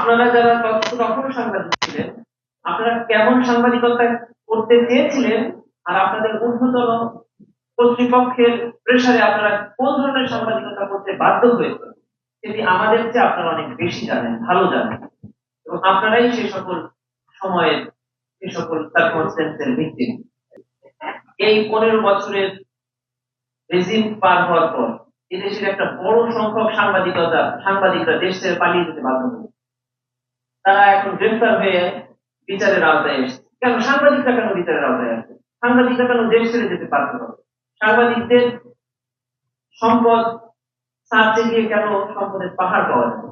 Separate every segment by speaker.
Speaker 1: আপনারা যারা তখন সাংবাদিক ছিলেন, আপনারা কেমন সাংবাদিকতা করতে চেয়েছিলেন আর আপনাদের ঊর্ধ্বতন কর্তৃপক্ষের প্রেসারে আপনারা কোন ধরনের সাংবাদিকতা করতে বাধ্য হয়েছে সেটি আমাদের চেয়ে আপনারা অনেক বেশি জানেন, ভালো জানেন। এবং আপনারাই সে সকল সময়ের সে সকল সার্কমস্টেন্সের ভিত্তি এই পনেরো বছরের রেজিম পার হওয়ার পর, এদেশের একটা বড় সংখ্যক সাংবাদিকতা, সাংবাদিকরা দেশ ছেড়ে পালিয়ে যেতে বাধ্য হয়েছে। তারা এখন গ্রেফতার হয়ে বিচারের আওতায় এসেছে। কেন? সাংবাদিকরা কেন বিচারের আওতায় আসে সাংবাদিকরা কেন দেশ ছেড়ে যেতে পারতে হবে? সাংবাদিকদের সম্পদ সার্চে গিয়ে কেন সম্পদের পাহাড় পাওয়া যাবে?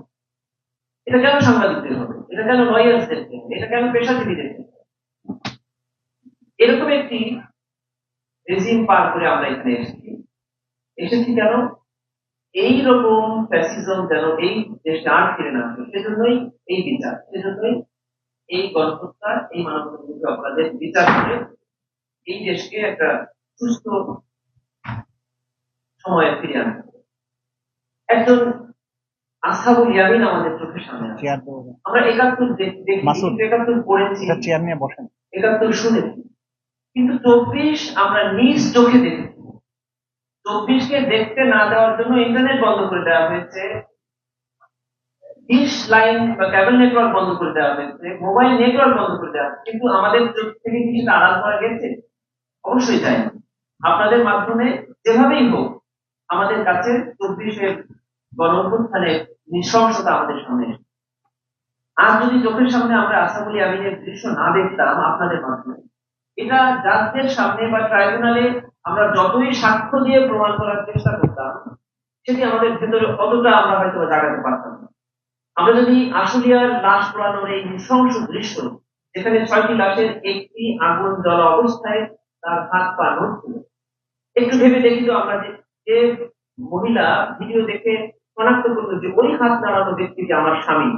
Speaker 1: এটা কেন সাংবাদিকদের হবে? এটা কেন লয়ার্সদের এটা কেন পেশাজীবীদের এরকম একটি রেজিম পার করে আমরা এখানে এসেছি। এসেছি কেন? এইরকম ফ্যাসিজম যেন এই দেশে আর ফিরে না আসে সেজন্যই এই বিচার সেজন্যই এই গণহত্যা এই মানবতা বিরোধী অপরাধের বিচার করে এই দেশকে একটা সুস্থ সময়ে ফিরে আনতে হবে। একজন আসাবুল ইয়ামিন আমাদের চোখের সামনে। আমরা একাত্তর দেখি একাত্তর পড়েছি। একাত্তর শুনেছি। কিন্তু চব্বিশ আমরা নিজ চোখে দেখেছি। চব্বিশকে দেখতে না দেওয়ার জন্য ইন্টারনেট বন্ধ করে দেওয়া হয়েছে। ডিশ লাইন বা নেটওয়ার্ক বন্ধ করে দেওয়া হয়েছে। মোবাইল নেটওয়ার্ক বন্ধ করে দেওয়া কিন্তু আমাদের চোখ থেকে কি সেটা আড়াল করা গেছে? অবশ্যই তাই। আপনাদের মাধ্যমে যেভাবেই হোক, আমাদের কাছে চব্বিশের গণ অভ্যুত্থানের নৃশংসতা আমাদের সামনে। আর যদি চোখের সামনে আমরা আশা করি, আমি দৃশ্য না দেখতাম আপনাদের মাধ্যমে এটা জাজদের সামনে বা ট্রাইব্যুনালে আমরা যতই সাক্ষ্য দিয়ে প্রমাণ করার চেষ্টা করতাম, সেটি আমাদের ভেতরে অতটা আমরা হয়তো জাগাতে পারতাম না। আমরা যদি আশুলিয়ার লাশ পোড়ানোর এই নৃশংস দৃশ্য, যেখানে ছয়টি লাশের একটি আগুন জল অবস্থায় তার হাত পা নড়ছিল, একটু ভেবে দেখি তো আমরা যে মহিলা ভিডিও দেখে শনাক্ত করল যে ওই হাত নাড়ানো ব্যক্তিটি আমার স্বামী।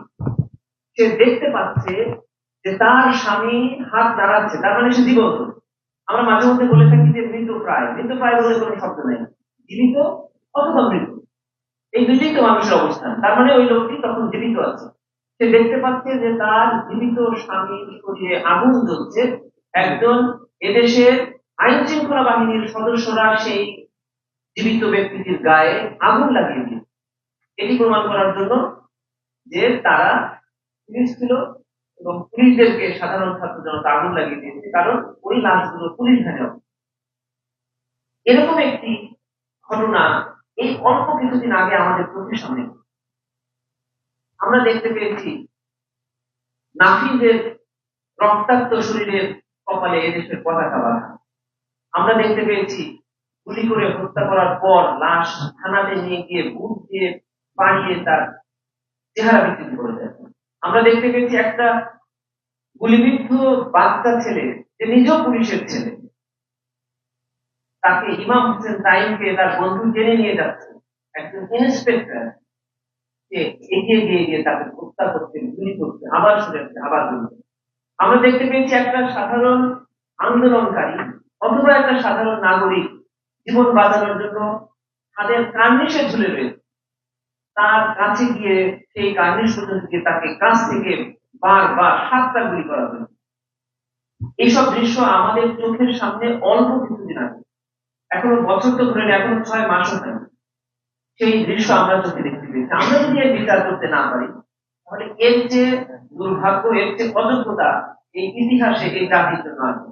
Speaker 1: সে দেখতে পাচ্ছে যে তার স্বামী হাত নাড়াচ্ছে, তার মানে সে জীবন্ত। আমরা মাঝে মধ্যে বলে থাকি যে মৃত প্রায়। মৃত প্রায় বলে কোনো শব্দ নেই। জীবিত অথবা মৃত এই দুটোই তো মানুষের অবস্থান। তার মানে ওই লোকটি তখন জীবিত আছে। সে দেখতে পাচ্ছে যে তার জীবিত স্বামীর শরীরে আগুন জ্বলছে। একজন এদেশের আইন শৃঙ্খলা বাহিনীর সদস্যরা সেই জীবিত ব্যক্তিটির গায়ে আগুন লাগিয়ে দিয়েছে। এটি প্রমাণ করার জন্য যে তারা পুলিশ ছিল এবং পুলিশদেরকে সাধারণ ছাত্র জনতা আগুন লাগিয়ে দিয়েছে কারণ ওই লাশগুলো পুলিশ ভ্যানে এরকম একটি ঘটনা এই অল্প কিছুদিন আগে আমাদের চোখের সামনে। আমরা দেখতে পেয়েছি নাফিজের রক্তাক্ত শরীরের কপালে এদেশের পতাকা বাঁধা। আমরা দেখতে পেয়েছি, গুলি করে হত্যা করার পর লাশ থানাতে নিয়ে গিয়ে বুট দিয়ে পাড়িয়ে তার চেহারা বিকৃতি করে আমরা দেখতে পেয়েছি একটা গুলিবিদ্ধ বাচ্চা ছেলে, যে নিজেও পুলিশের ছেলে। তাকে ইমাম হোসেন তাইমকে তার বন্ধু জেনে নিয়ে যাচ্ছে। একজন ইন্সপেক্টর এগিয়ে গিয়ে গিয়ে তাকে হত্যা করতে, গুলি করতে, আবার শুনেছে আবার গুলি আমরা দেখতে পেয়েছি একটা সাধারণ আন্দোলনকারী অথবা একটা সাধারণ নাগরিক জীবন বাঁচানোর জন্য তাদের কার্নিশে ঝুলে রয়েছে। তার কাছে গিয়ে সেই পর্যন্ত গিয়ে তাকে কাছ থেকে বারবার সাতটা গুলি করা হয়েছে এইসব দৃশ্য আমাদের চোখের সামনে অল্প কিছুদিন আগে, এখনও বছর তো ঘুরে এখনও ছয় হয়নি। সেই দৃশ্য আমরা চোখে দেখতে পেয়েছি। আমরা যদি বিচার করতে না পারি, তাহলে এর যে দুর্ভাগ্য, এর যে অযোগ্যতা এই ইতিহাসে এই জাতির জন্য আছে